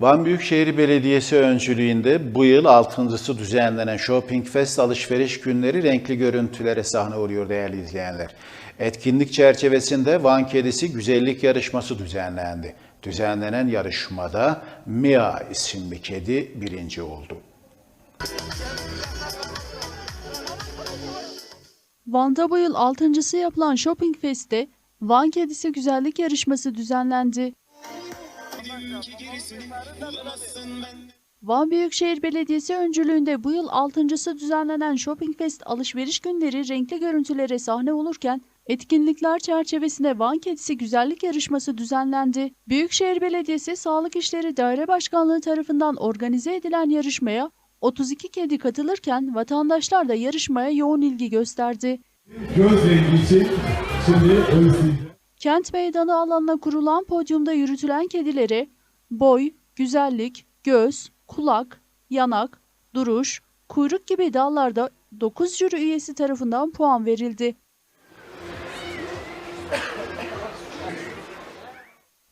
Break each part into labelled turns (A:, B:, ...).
A: Van Büyükşehir Belediyesi öncülüğünde bu yıl altıncısı düzenlenen Shopping Fest alışveriş günleri renkli görüntülere sahne oluyor değerli izleyenler. Etkinlik çerçevesinde Van Kedisi Güzellik Yarışması düzenlendi. Düzenlenen yarışmada Mia isimli kedi birinci oldu.
B: Van'da bu yıl altıncısı yapılan Shopping Fest'te Van Kedisi Güzellik Yarışması düzenlendi. Van Büyükşehir Belediyesi öncülüğünde bu yıl altıncısı düzenlenen Shopping Fest alışveriş günleri renkli görüntülere sahne olurken etkinlikler çerçevesinde Van Kedisi Güzellik Yarışması düzenlendi. Büyükşehir Belediyesi Sağlık İşleri Daire Başkanlığı tarafından organize edilen yarışmaya 32 kedi katılırken vatandaşlar da yarışmaya yoğun ilgi gösterdi.
C: Göz rengi için şimdi özleyeceğim.
B: Kent meydanı alanına kurulan podyumda yürütülen kedilere boy, güzellik, göz, kulak, yanak, duruş, kuyruk gibi dallarda 9 jüri üyesi tarafından puan verildi.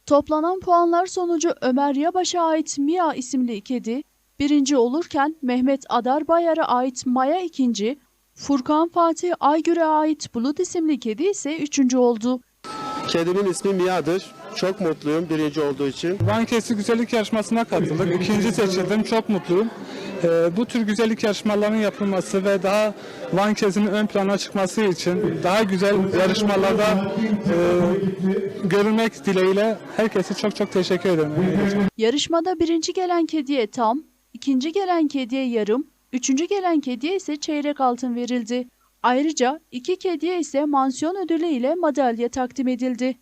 B: Toplanan puanlar sonucu Ömer Yabaş'a ait Mia isimli kedi birinci olurken Mehmet Adar Bayar'a ait Maya ikinci, Furkan Fatih Aygür'e ait Bulut isimli kedi ise üçüncü oldu.
D: Kedimin ismi Mia'dır. Çok mutluyum birinci olduğu için.
E: Van Kesi Güzellik Yarışması'na katıldık. İkinci seçildim. Çok mutluyum. Ee, bu tür güzellik yarışmalarının yapılması ve daha Van Kesi'nin ön plana çıkması için daha güzel yarışmalarda e, görülmek dileğiyle herkese çok çok teşekkür ederim.
B: Yarışmada birinci gelen kediye tam, ikinci gelen kediye yarım, üçüncü gelen kediye ise çeyrek altın verildi. Ayrıca iki kediye ise mansiyon ödülü ile madalya takdim edildi.